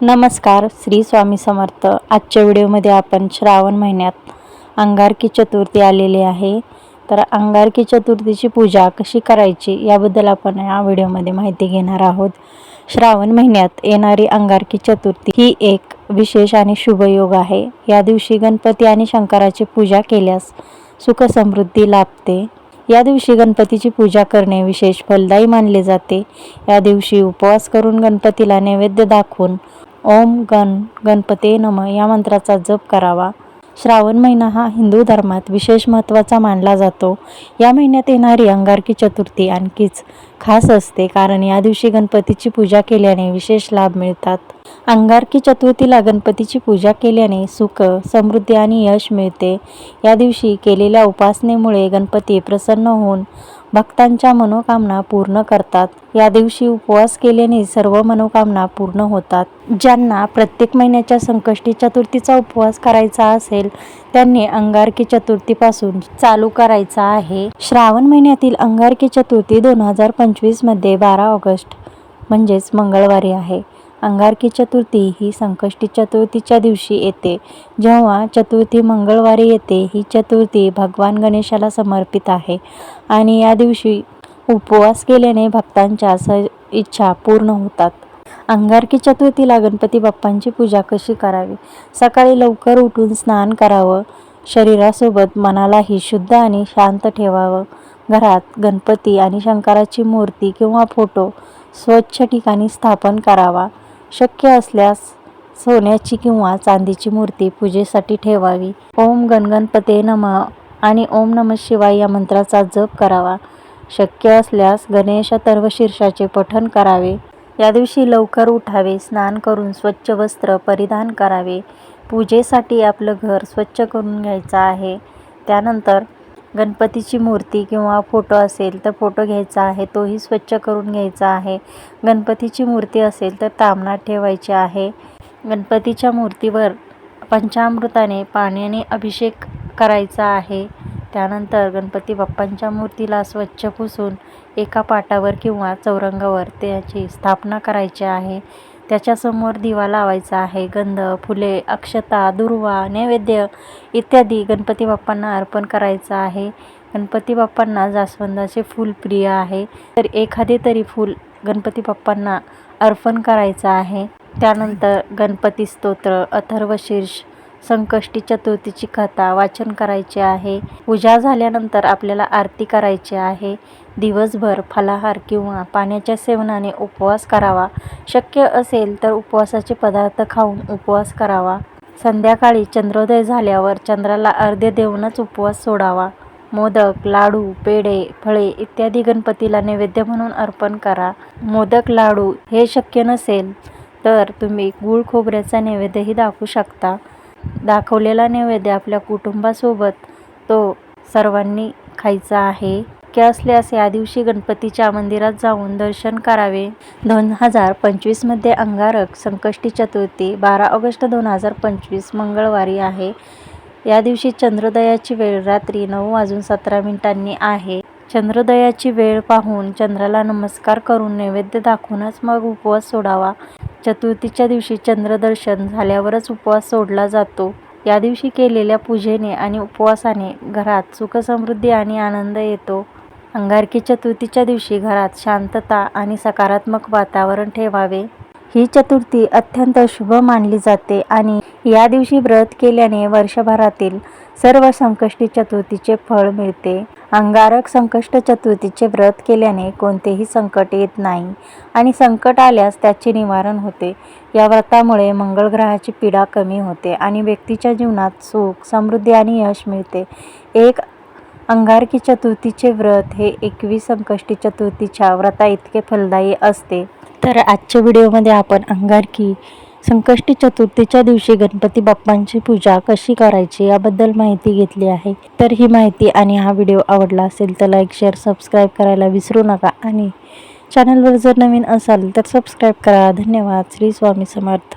नमस्कार श्री स्वामी समर्थ. आजच्या व्हिडिओमध्ये आपण श्रावण महिन्यात अंगारकी चतुर्थी आलेली आहे. तर अंगारकी चतुर्थीची पूजा कशी करायची याबद्दल आपण या व्हिडिओमध्ये माहिती घेणार आहोत. श्रावण महिन्यात येणारी अंगारकी चतुर्थी ही एक विशेष आणि शुभ योग आहे. या दिवशी गणपती आणि शंकराची पूजा केल्यास सुख समृद्धी लाभते. या दिवशी गणपतीची पूजा करणे विशेष फलदायी मानले जाते. या दिवशी उपवास करून गणपतीला नैवेद्य दाखवून ओम गण गणपते नम या मंत्राचा जप करावा. श्रावण महिना हा हिंदू धर्मात विशेष महत्त्वाचा मानला जातो. या महिन्यात येणारी अंगारकी चतुर्थी आणखीच खास असते कारण या दिवशी गणपतीची पूजा केल्याने विशेष लाभ मिळतात. अंगारकी चतुर्थीला गणपतीची पूजा केल्याने सुख समृद्धी आणि यश मिळते. या दिवशी केलेल्या उपासनेमुळे गणपती प्रसन्न होऊन भक्तांच्या मनोकामना पूर्ण करतात. या दिवशी उपवास केल्याने सर्व मनोकामना पूर्ण होतात. ज्यांना प्रत्येक महिन्याच्या संकष्टी चतुर्थीचा उपवास करायचा असेल त्यांनी अंगारकी चतुर्थीपासून चालू करायचा आहे. श्रावण महिन्यातील अंगारकी चतुर्थी दोन हजार पंचवीसमध्ये बारा ऑगस्ट म्हणजेच मंगळवारी आहे. अंगारकी चतुर्थी ही संकष्टी चतुर्थीच्या दिवशी येते. जेव्हा चतुर्थी मंगळवारी येते ही चतुर्थी भगवान गणेशाला समर्पित आहे. आणि या दिवशी उपवास केल्याने भक्तांच्या स इच्छा पूर्ण होतात. अंगारकी चतुर्थीला गणपती बाप्पांची पूजा कशी करावी? सकाळी लवकर उठून स्नान करावं. शरीरासोबत मनालाही शुद्ध आणि शांत ठेवावं. घरात गणपती आणि शंकराची मूर्ती किंवा फोटो स्वच्छ ठिकाणी स्थापन करावा. शक्य असल्यास सोन्याची किंवा चांदीची मूर्ती पूजेसाठी ठेवावी. ओम गणगणपते नम आणि ओम नम शिवाय या मंत्राचा जप करावा. शक्य असल्यास गणेश तर्वशीर्षाचे पठण करावे. या दिवशी लवकर उठावे स्नान करून स्वच्छ वस्त्र परिधान करावे. पूजेसाठी आपलं घर स्वच्छ करून घ्यायचं आहे. त्यानंतर गणपतीची मूर्ती किंवा फोटो असेल तर फोटो घ्यायचा आहे तोही स्वच्छ करून घ्यायचा आहे. गणपतीची मूर्ती असेल तर तामणात ठेवायची आहे. गणपतीच्या मूर्तीवर पंचामृताने पाण्याने अभिषेक करायचा आहे. त्यानंतर गणपती बाप्पांच्या मूर्तीला स्वच्छ पुसून एका पाटावर किंवा चौरंगावर त्याची स्थापना करायची आहे. त्याच्यासमोर दिवा लावायचा आहे गंध फुले अक्षता दुर्वा नैवेद्य इत्यादी गणपती बाप्पांना अर्पण करायचं आहे. गणपती बाप्पांना जास्वंदाचे फूल प्रिय आहे. तर एखादे तरी फूल गणपती बाप्पांना अर्पण करायचं आहे. त्यानंतर गणपती स्तोत्र अथर्वशीर्ष संकष्टी चतुर्थीची कथा वाचन करायचे आहे. पूजा झाल्यानंतर आपल्याला आरती करायची आहे. दिवसभर फलाहार किंवा पाण्याच्या सेवनाने उपवास करावा. शक्य असेल तर उपवासाचे पदार्थ खाऊन उपवास करावा. संध्याकाळी चंद्रोदय झाल्यावर चंद्राला अर्ध्य देऊनच उपवास सोडावा. मोदक लाडू पेढे फळे इत्यादी गणपतीला नैवेद्य म्हणून अर्पण करा. मोदक लाडू हे शक्य नसेल तर तुम्ही गूळ खोबऱ्याचा नैवेद्यही दाखवू शकता. दाखवलेला नैवेद्य आपल्या कुटुंबासोबत तो सर्वांनी खायचा आहे. शक्य असल्यास या दिवशी गणपतीच्या मंदिरात जाऊन दर्शन करावे. दोन हजार पंचवीसमध्ये अंगारक संकष्टी चतुर्थी बारा ऑगस्ट दोन हजार पंचवीस मंगळवारी आहे. या दिवशी चंद्रोदयाची वेळ रात्री नऊ वाजून सतरा मिनिटांनी आहे. चंद्रोदयाची वेळ पाहून चंद्राला नमस्कार करून नैवेद्य दाखवूनच मग उपवास सोडावा. चतुर्थीच्या दिवशी चंद्रदर्शन झाल्यावरच उपवास सोडला जातो. या दिवशी केलेल्या पूजेने आणि उपवासाने घरात सुखसमृद्धी आणि आनंद येतो. अंगारकी चतुर्थीच्या दिवशी घरात शांतता आणि सकारात्मक वातावरण ठेवावे. ही चतुर्थी अत्यंत शुभ मानली जाते आणि या दिवशी व्रत केल्याने वर्षभरातील सर्व संकष्टी चतुर्थीचे फळ मिळते. अंगारक संकष्ट चतुर्थीचे व्रत केल्याने कोणतेही संकट येत नाही आणि संकट आल्यास त्याचे निवारण होते. या व्रतामुळे मंगळग्रहाची पीडा कमी होते आणि व्यक्तीच्या जीवनात सुख समृद्धी आणि यश मिळते. एक अंगारकी चतुर्थीचे व्रत हे एकवीस संकष्टी चतुर्थीच्या व्रता इतके फलदायी असते. तर आजच्या व्हिडिओमध्ये आपण अंगारकी संकष्टी चतुर्थीच्या दिवशी गणपती बाप्पांची पूजा कशी करायची याबद्दल माहिती घेतली आहे. तर ही माहिती आणि हा व्हिडिओ आवडला असेल तर लाईक शेअर सबस्क्राईब करायला विसरू नका. आणि चॅनलवर जर नवीन असाल तर सबस्क्राईब करा. धन्यवाद. श्री स्वामी समर्थ.